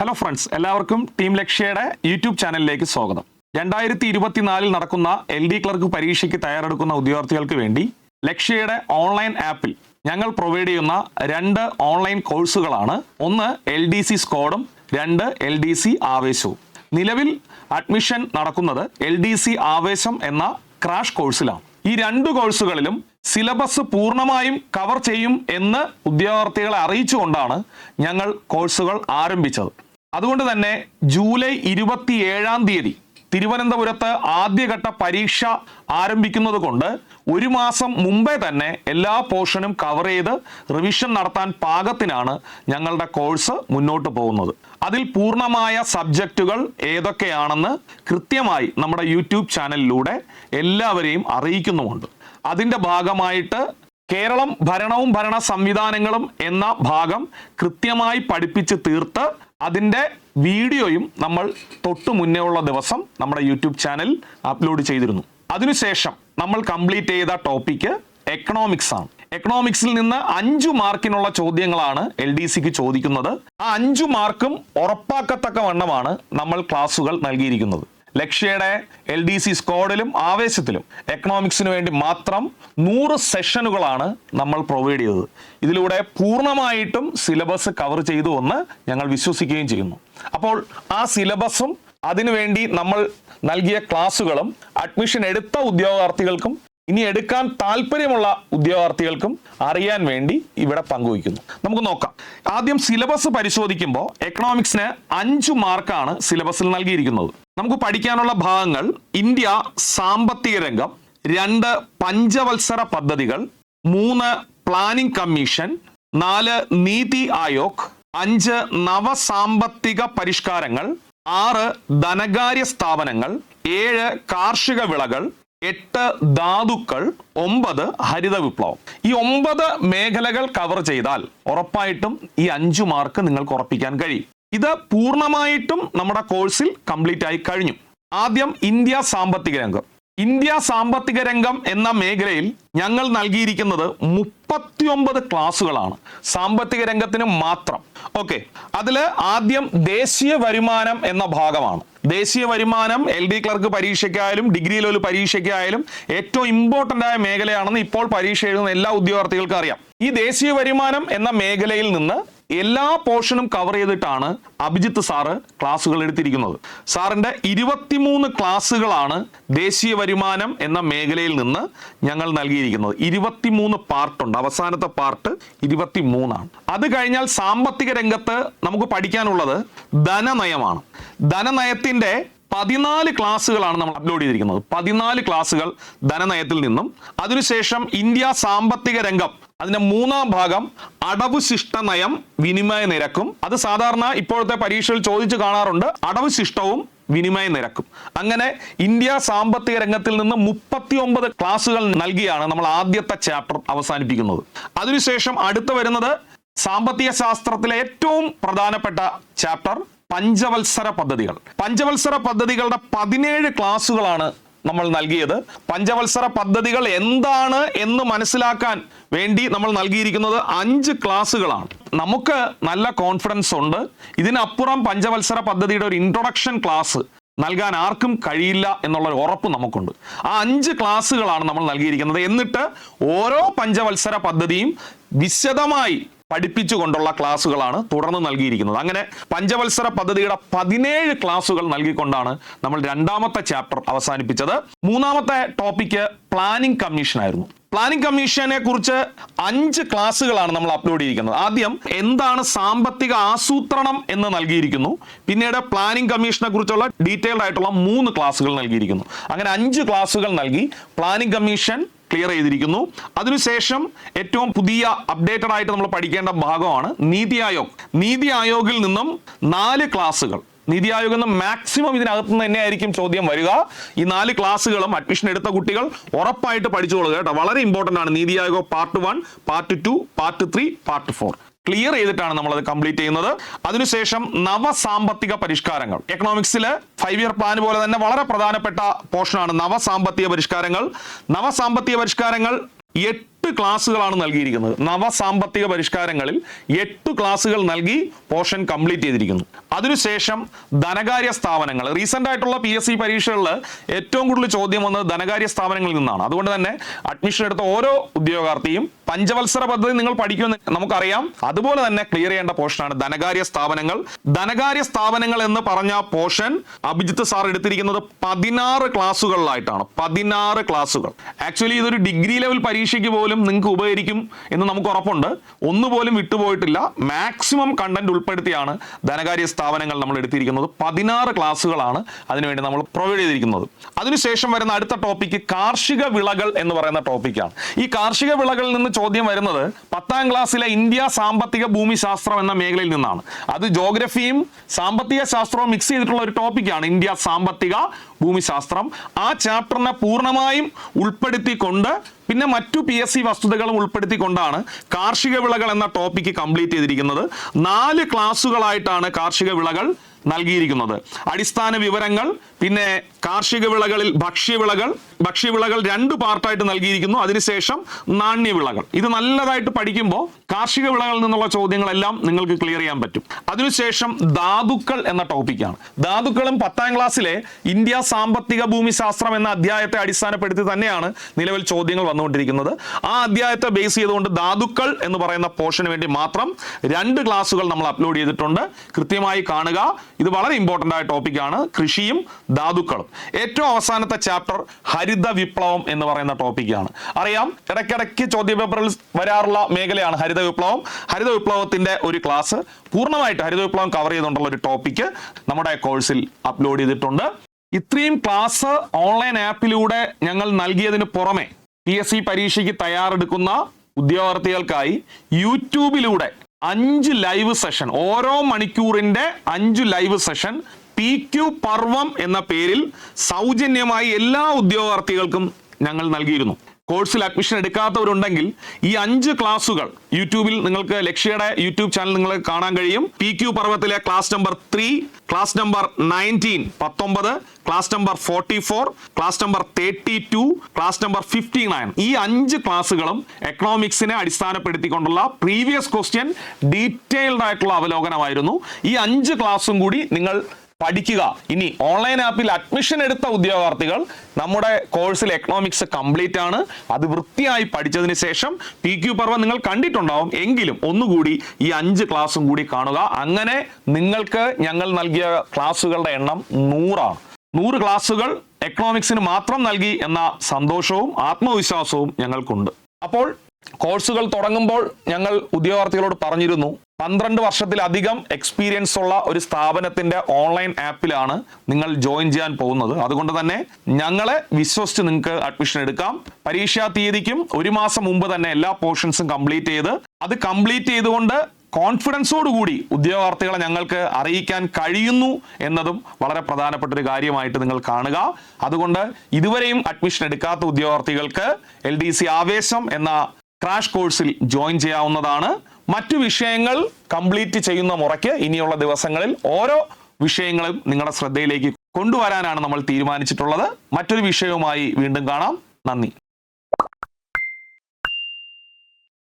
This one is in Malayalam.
ഹലോ ഫ്രണ്ട്സ് എല്ലാവർക്കും ടീം ലക്ഷ്യയുടെ യൂട്യൂബ് ചാനലിലേക്ക് സ്വാഗതം. രണ്ടായിരത്തി ഇരുപത്തിനാലിൽ നടക്കുന്ന എൽ ഡി ക്ലർക്ക് പരീക്ഷയ്ക്ക് തയ്യാറെടുക്കുന്ന ഉദ്യോഗാർത്ഥികൾക്ക് വേണ്ടി ലക്ഷ്യയുടെ ഓൺലൈൻ ആപ്പിൽ ഞങ്ങൾ പ്രൊവൈഡ് ചെയ്യുന്ന രണ്ട് ഓൺലൈൻ കോഴ്സുകളാണ് ഒന്ന് എൽ ഡി സി സ്കോഡും രണ്ട് എൽ ഡി സി ആവേശവും. നിലവിൽ അഡ്മിഷൻ നടക്കുന്നത് എൽ ഡി സി ആവേശം എന്ന ക്രാഷ് കോഴ്സിലാണ് ഈ രണ്ട് കോഴ്സുകളിലും സിലബസ് പൂർണമായും കവർ ചെയ്യും എന്ന് ഉദ്യോഗാർത്ഥികളെ അറിയിച്ചുകൊണ്ടാണ് ഞങ്ങൾ കോഴ്സുകൾ ആരംഭിച്ചത്. അതുകൊണ്ട് തന്നെ ജൂലൈ ഇരുപത്തി ഏഴാം തീയതി തിരുവനന്തപുരത്ത് ആദ്യഘട്ട പരീക്ഷ ആരംഭിക്കുന്നത് കൊണ്ട് ഒരു മാസം മുമ്പേ തന്നെ എല്ലാ പോർഷനും കവർ ചെയ്ത് റിവിഷൻ നടത്താൻ പാകത്തിനാണ് ഞങ്ങളുടെ കോഴ്സ് മുന്നോട്ട് പോകുന്നത്. അതിൽ പൂർണമായ സബ്ജക്റ്റുകൾ ഏതൊക്കെയാണെന്ന് കൃത്യമായി നമ്മുടെ യൂട്യൂബ് ചാനലിലൂടെ എല്ലാവരെയും അറിയിക്കുന്നുമുണ്ട്. അതിന്റെ ഭാഗമായിട്ട് കേരളം ഭരണവും ഭരണ സംവിധാനങ്ങളും എന്ന ഭാഗം കൃത്യമായി പഠിപ്പിച്ച് തീർത്ത് അതിന്റെ വീഡിയോയും നമ്മൾ തൊട്ടു മുന്നേ ഉള്ള ദിവസം നമ്മുടെ യൂട്യൂബ് ചാനൽ അപ്ലോഡ് ചെയ്തിരുന്നു. അതിനുശേഷം നമ്മൾ കംപ്ലീറ്റ് ചെയ്ത ടോപ്പിക്ക് എക്കണോമിക്സ് ആണ്. എക്കണോമിക്സിൽ നിന്ന് അഞ്ചു മാർക്കിനുള്ള ചോദ്യങ്ങളാണ് എൽ ഡി സിക്ക് ചോദിക്കുന്നത്. ആ അഞ്ചു മാർക്കും ഉറപ്പാക്കത്തക്ക വണ്ണമാണ് നമ്മൾ ക്ലാസ്സുകൾ നൽകിയിരിക്കുന്നത്. ലക്ഷ്യയുടെ എൽ ഡി സി സ്ക്വാഡിലും ആവേശത്തിലും എക്കണോമിക്സിന് വേണ്ടി മാത്രം നൂറ് സെഷനുകളാണ് നമ്മൾ പ്രൊവൈഡ് ചെയ്തത്. ഇതിലൂടെ പൂർണമായിട്ടും സിലബസ് കവർ ചെയ്തു എന്ന് ഞങ്ങൾ വിശ്വസിക്കുകയും ചെയ്യുന്നു. അപ്പോൾ ആ സിലബസും അതിനുവേണ്ടി നമ്മൾ നൽകിയ ക്ലാസ്സുകളും അഡ്മിഷൻ എടുത്ത ഉദ്യോഗാർത്ഥികൾക്കും ഇനി എടുക്കാൻ താല്പര്യമുള്ള ഉദ്യോഗാർത്ഥികൾക്കും അറിയാൻ വേണ്ടി ഇവിടെ പങ്കുവയ്ക്കുന്നു. നമുക്ക് നോക്കാം. ആദ്യം സിലബസ് പരിശോധിക്കുമ്പോൾ എക്കണോമിക്സിന് അഞ്ചു മാർക്കാണ് സിലബസിൽ നൽകിയിരിക്കുന്നത്. നമുക്ക് പഠിക്കാനുള്ള ഭാഗങ്ങൾ ഇന്ത്യ സാമ്പത്തിക രംഗം രണ്ട് പഞ്ചവത്സര പദ്ധതികൾ മൂന്ന് പ്ലാനിംഗ് കമ്മീഷൻ നാല് നീതി ആയോഗ് അഞ്ച് നവസാമ്പത്തിക പരിഷ്കാരങ്ങൾ ആറ് ധനകാര്യ സ്ഥാപനങ്ങൾ ഏഴ് കാർഷിക വിളകൾ എട്ട് ധാതുക്കൾ ഒമ്പത് ഹരിത വിപ്ലവം ഈ ഒമ്പത് മേഖലകൾ കവർ ചെയ്താൽ ഉറപ്പായിട്ടും ഈ അഞ്ചു മാർക്ക് നിങ്ങൾക്ക് ഉറപ്പിക്കാൻ കഴിയും. ഇത് പൂർണമായിട്ടും നമ്മുടെ കോഴ്സിൽ കംപ്ലീറ്റ് ആയി കഴിഞ്ഞു. ആദ്യം ഇന്ത്യ സാമ്പത്തിക രംഗം. ഇന്ത്യ സാമ്പത്തിക രംഗം എന്ന മേഖലയിൽ ഞങ്ങൾ നൽകിയിരിക്കുന്നത് മുപ്പത്തിയൊമ്പത് ക്ലാസ്സുകളാണ്. സാമ്പത്തിക രംഗത്തിന് മാത്രം. ഓക്കെ അതിൽ ആദ്യം ദേശീയ വരുമാനം എന്ന ഭാഗമാണ്. ദേശീയ വരുമാനം എൽ ഡി ക്ലർക്ക് പരീക്ഷയ്ക്കായാലും ഡിഗ്രി ലെവൽ പരീക്ഷയ്ക്കായാലും ഏറ്റവും ഇമ്പോർട്ടന്റ് ആയ മേഖലയാണെന്ന് ഇപ്പോൾ പരീക്ഷ എഴുതുന്ന എല്ലാ ഉദ്യോഗാർത്ഥികൾക്കും അറിയാം. ഈ ദേശീയ വരുമാനം എന്ന മേഖലയിൽ നിന്ന് എല്ലാ പോർഷനും കവർ ചെയ്തിട്ടാണ് അഭിജിത്ത് സാറ് ക്ലാസ്സുകൾ എടുത്തിരിക്കുന്നത്. സാറിന്റെ ഇരുപത്തിമൂന്ന് ക്ലാസ്സുകളാണ് ദേശീയ വരുമാനം എന്ന മേഖലയിൽ നിന്ന് ഞങ്ങൾ നൽകിയിരിക്കുന്നത്. ഇരുപത്തിമൂന്ന് പാർട്ടുണ്ട് അവസാനത്തെ പാർട്ട് ഇരുപത്തിമൂന്നാണ്. അത് കഴിഞ്ഞാൽ സാമ്പത്തിക രംഗത്ത് നമുക്ക് പഠിക്കാനുള്ളത് ധനനയമാണ്. ധനനയത്തിന്റെ പതിനാല് ക്ലാസ്സുകളാണ് നമ്മൾ അപ്ലോഡ് ചെയ്തിരിക്കുന്നത്. പതിനാല് ക്ലാസ്സുകൾ ധനനയത്തിൽ നിന്നും. അതിനുശേഷം ഇന്ത്യ സാമ്പത്തിക രംഗം അതിന്റെ മൂന്നാം ഭാഗം അടവ് ശിഷ്ട നയം വിനിമയ നിരക്കും. അത് സാധാരണ ഇപ്പോഴത്തെ പരീക്ഷയിൽ ചോദിച്ചു കാണാറുണ്ട്. അടവ് ശിഷ്ടവും വിനിമയ നിരക്കും. അങ്ങനെ ഇന്ത്യ സാമ്പത്തിക രംഗത്തിൽ നിന്ന് മുപ്പത്തി ഒമ്പത് ക്ലാസ്സുകൾ നൽകിയാണ് നമ്മൾ ആദ്യത്തെ ചാപ്റ്റർ അവസാനിപ്പിക്കുന്നത്. അതിനുശേഷം അടുത്ത വരുന്നത് സാമ്പത്തിക ശാസ്ത്രത്തിലെ ഏറ്റവും പ്രധാനപ്പെട്ട ചാപ്റ്റർ പഞ്ചവത്സര പദ്ധതികൾ. പഞ്ചവത്സര പദ്ധതികളുടെ പതിനേഴ് ക്ലാസ്സുകളാണ് നമ്മൾ നൽകിയത്. പഞ്ചവത്സര പദ്ധതികൾ എന്താണ് എന്ന് മനസ്സിലാക്കാൻ വേണ്ടി നമ്മൾ നൽകിയിരിക്കുന്നത് അഞ്ച് ക്ലാസ്സുകളാണ്. നമുക്ക് നല്ല കോൺഫിഡൻസ് ഉണ്ട്. ഇതിനപ്പുറം പഞ്ചവത്സര പദ്ധതിയുടെ ഒരു ഇൻട്രൊഡക്ഷൻ ക്ലാസ് നൽകാൻ ആർക്കും കഴിയില്ല എന്നുള്ള ഒരു ഉറപ്പ് നമുക്കുണ്ട്. ആ അഞ്ച് ക്ലാസ്സുകളാണ് നമ്മൾ നൽകിയിരിക്കുന്നത്. എന്നിട്ട് ഓരോ പഞ്ചവത്സര പദ്ധതിയും വിശദമായി പഠിപ്പിച്ചുകൊണ്ടുള്ള ക്ലാസ്സുകളാണ് തുടർന്ന് നൽകിയിരിക്കുന്നത്. അങ്ങനെ പഞ്ചവത്സര പദ്ധതിയുടെ പതിനേഴ് ക്ലാസ്സുകൾ നൽകിക്കൊണ്ടാണ് നമ്മൾ രണ്ടാമത്തെ ചാപ്റ്റർ അവസാനിപ്പിച്ചത്. മൂന്നാമത്തെ ടോപ്പിക്ക് പ്ലാനിംഗ് കമ്മീഷൻ ആയിരുന്നു. പ്ലാനിംഗ് കമ്മീഷനെ കുറിച്ച് അഞ്ച് ക്ലാസ്സുകളാണ് നമ്മൾ അപ്ലോഡ് ചെയ്തിരിക്കുന്നത്. ആദ്യം എന്താണ് സാമ്പത്തിക ആസൂത്രണം എന്ന് നൽകിയിരിക്കുന്നു. പിന്നീട് പ്ലാനിംഗ് കമ്മീഷനെ കുറിച്ചുള്ള ഡീറ്റെയിൽഡ് ആയിട്ടുള്ള മൂന്ന് ക്ലാസ്സുകൾ നൽകിയിരിക്കുന്നു. അങ്ങനെ അഞ്ച് ക്ലാസ്സുകൾ നൽകി പ്ലാനിംഗ് കമ്മീഷൻ ക്ലിയർ ചെയ്തിരിക്കുന്നു. അതിനുശേഷം ഏറ്റവും പുതിയ അപ്ഡേറ്റഡ് ആയിട്ട് നമ്മൾ പഠിക്കേണ്ട ഭാഗമാണ് നീതി ആയോഗ്. നീതി ആയോഗിൽ നിന്നും നാല് ക്ലാസ്സുകൾ. നീതി ആയോഗ് എന്ന മാക്സിമം ഇതിനകത്ത് നിന്ന് തന്നെ ആയിരിക്കും ചോദ്യം വരിക. ഈ നാല് ക്ലാസ്സുകളും അഡ്മിഷൻ എടുത്ത കുട്ടികൾ ഉറപ്പായിട്ട് പഠിച്ചു കൊടുക്കുക കേട്ടോ. വളരെ ഇമ്പോർട്ടന്റ് ആണ്. NITI Aayog part one part two part three part four clear ചെയ്തിട്ടാണ് നമ്മൾ അത് കംപ്ലീറ്റ് ചെയ്യുന്നത്. അതിനുശേഷം നവസാമ്പത്തിക പരിഷ്കാരങ്ങൾ. എക്കണോമിക്സിൽ ഫൈവ് ഇയർ പ്ലാൻ പോലെ തന്നെ വളരെ പ്രധാനപ്പെട്ട പോർഷനാണ് നവസാമ്പത്തിക പരിഷ്കാരങ്ങൾ. നവസാമ്പത്തിക പരിഷ്കാരങ്ങൾ എട്ട് എട്ട് ക്ലാസ്സുകളാണ് നൽകിയിരിക്കുന്നത്. നവസാമ്പത്തിക പരിഷ്കാരങ്ങളിൽ എട്ട് ക്ലാസ്സുകൾ നൽകി പോർഷൻ കംപ്ലീറ്റ് ചെയ്തിരിക്കുന്നു. അതിനുശേഷം ധനകാര്യ സ്ഥാപനങ്ങൾ റീസെന്റ് ആയിട്ടുള്ള പി എസ് സി പരീക്ഷകളിൽ ഏറ്റവും കൂടുതൽ ചോദ്യം വന്നത് ധനകാര്യ സ്ഥാപനങ്ങളിൽ നിന്നാണ്. അതുകൊണ്ട് തന്നെ അഡ്മിഷൻ എടുത്ത ഓരോ ഉദ്യോഗാർത്ഥിയും പഞ്ചവത്സര പദ്ധതി നിങ്ങൾ പഠിക്കുമെന്ന് നമുക്കറിയാം. അതുപോലെ തന്നെ ക്ലിയർ ചെയ്യേണ്ട പോർഷനാണ് ധനകാര്യ സ്ഥാപനങ്ങൾ. ധനകാര്യ സ്ഥാപനങ്ങൾ എന്ന് പറഞ്ഞ പോർഷൻ അഭിജിത്ത് സാർ എടുത്തിരിക്കുന്നത് പതിനാറ് ക്ലാസ്സുകളിലായിട്ടാണ്. പതിനാറ് ക്ലാസ്സുകൾ. ആക്ച്വലി ഇതൊരു ഡിഗ്രി ലെവൽ പരീക്ഷയ്ക്ക് പോലും നിങ്ങൾക്ക് ഉപകരിക്കും എന്ന് നമുക്ക് ഉറപ്പുണ്ട്. ഒന്നുപോലും വിട്ടുപോയിട്ടില്ല. മാക്സിമം കണ്ടന്റ് ഉൾപ്പെടുത്തിയാണ് ധനകാര്യ സ്ഥാപനങ്ങൾ നമ്മൾ എടുത്തിരിക്കുന്നത്. പതിനാറ് ക്ലാസ്സുകളാണ് അതിനുവേണ്ടി നമ്മൾ പ്രൊവൈഡ് ചെയ്തിരിക്കുന്നത്. അതിനുശേഷം വരുന്ന അടുത്ത ടോപ്പിക്ക് കാർഷിക വിളകൾ എന്ന് പറയുന്ന ടോപ്പിക്കാണ് ഈ കാർഷിക വിളകളിൽ നിന്ന് ചോദ്യം വരുന്നത് പത്താം ക്ലാസ്സിലെ ഇന്ത്യ സാമ്പത്തിക ഭൂമിശാസ്ത്രം എന്ന മേഖലയിൽ നിന്നാണ്. അത് ജോഗ്രഫിയും സാമ്പത്തിക ശാസ്ത്രവും മിക്സ് ചെയ്തിട്ടുള്ള ഒരു ടോപ്പിക്കാണ് ഇന്ത്യ സാമ്പത്തിക ഭൂമിശാസ്ത്രം. ആ ചാപ്റ്ററിനെ പൂർണമായും ഉൾപ്പെടുത്തിക്കൊണ്ട് പിന്നെ മറ്റു പി എസ് സി വസ്തുതകളും ഉൾപ്പെടുത്തിക്കൊണ്ടാണ് കാർഷിക വിളകൾ എന്ന ടോപ്പിക്ക് കംപ്ലീറ്റ് ചെയ്തിരിക്കുന്നത്. നാല് ക്ലാസ്സുകളായിട്ടാണ് കാർഷിക വിളകൾ നൽകിയിരിക്കുന്നത്. അടിസ്ഥാന വിവരങ്ങൾ പിന്നെ കാർഷിക വിളകളിൽ ഭക്ഷ്യവിളകൾ ഭക്ഷ്യവിളകൾ രണ്ട് പാർട്ടായിട്ട് നൽകിയിരിക്കുന്നു. അതിനുശേഷം നാണ്യവിളകൾ. ഇത് നല്ലതായിട്ട് പഠിക്കുമ്പോൾ കാർഷിക വിളകളിൽ നിന്നുള്ള ചോദ്യങ്ങളെല്ലാം നിങ്ങൾക്ക് ക്ലിയർ ചെയ്യാൻ പറ്റും. അതിനുശേഷം ധാതുക്കൾ എന്ന ടോപ്പിക്കാണ് ധാതുക്കളും പത്താം ക്ലാസ്സിലെ ഇന്ത്യ സാമ്പത്തിക ഭൂമിശാസ്ത്രം എന്ന അധ്യായത്തെ അടിസ്ഥാനപ്പെടുത്തി തന്നെയാണ് നിലവിൽ ചോദ്യങ്ങൾ വന്നുകൊണ്ടിരിക്കുന്നത്. ആ അധ്യായത്തെ ബേസ് ചെയ്തുകൊണ്ട് ധാതുക്കൾ എന്ന് പറയുന്ന പോർഷന് വേണ്ടി മാത്രം രണ്ട് ക്ലാസ്സുകൾ നമ്മൾ അപ്ലോഡ് ചെയ്തിട്ടുണ്ട്. കൃത്യമായി കാണുക. ഇത് വളരെ ഇമ്പോർട്ടന്റ് ആയ ടോപ്പിക്കാണ് കൃഷിയും ധാതുക്കളും. ഏറ്റവും അവസാനത്തെ ചാപ്റ്റർ ഹരിത വിപ്ലവം എന്ന് പറയുന്ന ടോപ്പിക്കാണ് അറിയാം ഇടയ്ക്കിടയ്ക്ക് ചോദ്യ പേപ്പറിൽ വരാറുള്ള മേഖലയാണ് ഹരിത വിപ്ലവം ഹരിത വിപ്ലവത്തിന്റെ ഒരു ക്ലാസ് പൂർണമായിട്ട് ഹരിത വിപ്ലവം കവർ ചെയ്തുകൊണ്ടുള്ള ഒരു ടോപ്പിക്ക് നമ്മുടെ കോഴ്സിൽ അപ്ലോഡ് ചെയ്തിട്ടുണ്ട്. ഇത്രയും ക്ലാസ് ഓൺലൈൻ ആപ്പിലൂടെ ഞങ്ങൾ നൽകിയതിന് പുറമെ പി എസ് സി പരീക്ഷയ്ക്ക് തയ്യാറെടുക്കുന്ന ഉദ്യോഗാർത്ഥികൾക്കായി യൂട്യൂബിലൂടെ അഞ്ച് ലൈവ് സെഷൻ ഓരോ മണിക്കൂറിന്റെ അഞ്ച് ലൈവ് സെഷൻ പി ക്യു പർവം എന്ന പേരിൽ സൗജന്യമായി എല്ലാ ഉദ്യോഗാർത്ഥികൾക്കും ഞങ്ങൾ നൽകിയിരുന്നു. കോഴ്സിൽ അഡ്മിഷൻ എടുക്കാത്തവരുണ്ടെങ്കിൽ ഈ അഞ്ച് ക്ലാസ്സുകൾ യൂട്യൂബിൽ നിങ്ങൾക്ക് ലക്ഷ്യയുടെ യൂട്യൂബ് ചാനൽ നിങ്ങൾക്ക് കാണാൻ കഴിയും. P Q പർവത്തിലെ class number three class number nineteen പത്തൊമ്പത് class number forty four class number thirty two class number fifty nine ഈ അഞ്ച് ക്ലാസ്സുകളും എക്കണോമിക്സിനെ അടിസ്ഥാനപ്പെടുത്തിക്കൊണ്ടുള്ള പ്രീവിയസ് ക്വസ്റ്റ്യൻ ഡീറ്റെയിൽഡ് ആയിട്ടുള്ള അവലോകനമായിരുന്നു. ഈ അഞ്ച് ക്ലാസ്സും കൂടി നിങ്ങൾ പഠിക്കുക. ഇനി ഓൺലൈൻ ആപ്പിൽ അഡ്മിഷൻ എടുത്ത ഉദ്യോഗാർത്ഥികൾ നമ്മുടെ കോഴ്സിൽ എക്കണോമിക്സ് കംപ്ലീറ്റ് ആണ്. അത് വൃത്തിയായി പഠിച്ചതിന് ശേഷം പി ക്യു പർവം നിങ്ങൾ കണ്ടിട്ടുണ്ടാവും. എങ്കിലും ഒന്നുകൂടി ഈ അഞ്ച് ക്ലാസ്സും കൂടി കാണുക. അങ്ങനെ നിങ്ങൾക്ക് ഞങ്ങൾ നൽകിയ ക്ലാസ്സുകളുടെ എണ്ണം നൂറാണ്. നൂറ് ക്ലാസ്സുകൾ എക്കണോമിക്സിന് മാത്രം നൽകി എന്ന സന്തോഷവും ആത്മവിശ്വാസവും ഞങ്ങൾക്കുണ്ട്. അപ്പോൾ കോഴ്സുകൾ തുടങ്ങുമ്പോൾ ഞങ്ങൾ ഉദ്യോഗാർത്ഥികളോട് പറഞ്ഞിരുന്നു പന്ത്രണ്ട് വർഷത്തിലധികം എക്സ്പീരിയൻസ് ഉള്ള ഒരു സ്ഥാപനത്തിന്റെ ഓൺലൈൻ ആപ്പിലാണ് നിങ്ങൾ ജോയിൻ ചെയ്യാൻ പോകുന്നത്. അതുകൊണ്ട് തന്നെ ഞങ്ങളെ വിശ്വസിച്ച് നിങ്ങൾക്ക് അഡ്മിഷൻ എടുക്കാം. പരീക്ഷാ തീയതിക്കും ഒരു മാസം മുമ്പ് തന്നെ എല്ലാ പോർഷൻസും കംപ്ലീറ്റ് ചെയ്ത് അത് കംപ്ലീറ്റ് ചെയ്തുകൊണ്ട് കോൺഫിഡൻസോട് കൂടി ഉദ്യോഗാർത്ഥികളെ ഞങ്ങൾക്ക് അറിയിക്കാൻ കഴിയുന്നു എന്നതും വളരെ പ്രധാനപ്പെട്ട ഒരു കാര്യമായിട്ട് നിങ്ങൾ കാണുക. അതുകൊണ്ട് ഇതുവരെയും അഡ്മിഷൻ എടുക്കാത്ത ഉദ്യോഗാർത്ഥികൾക്ക് എൽ ആവേശം എന്ന ക്രാഷ് കോഴ്സിൽ ജോയിൻ ചെയ്യാവുന്നതാണ്. മറ്റു വിഷയങ്ങൾ കംപ്ലീറ്റ് ചെയ്യുന്ന മുറയ്ക്ക് ഇനിയുള്ള ദിവസങ്ങളിൽ ഓരോ വിഷയങ്ങളും നിങ്ങളുടെ ശ്രദ്ധയിലേക്ക് കൊണ്ടുവരാനാണ് നമ്മൾ തീരുമാനിച്ചിട്ടുള്ളത്. മറ്റൊരു വിഷയവുമായി വീണ്ടും കാണാം. നന്ദി.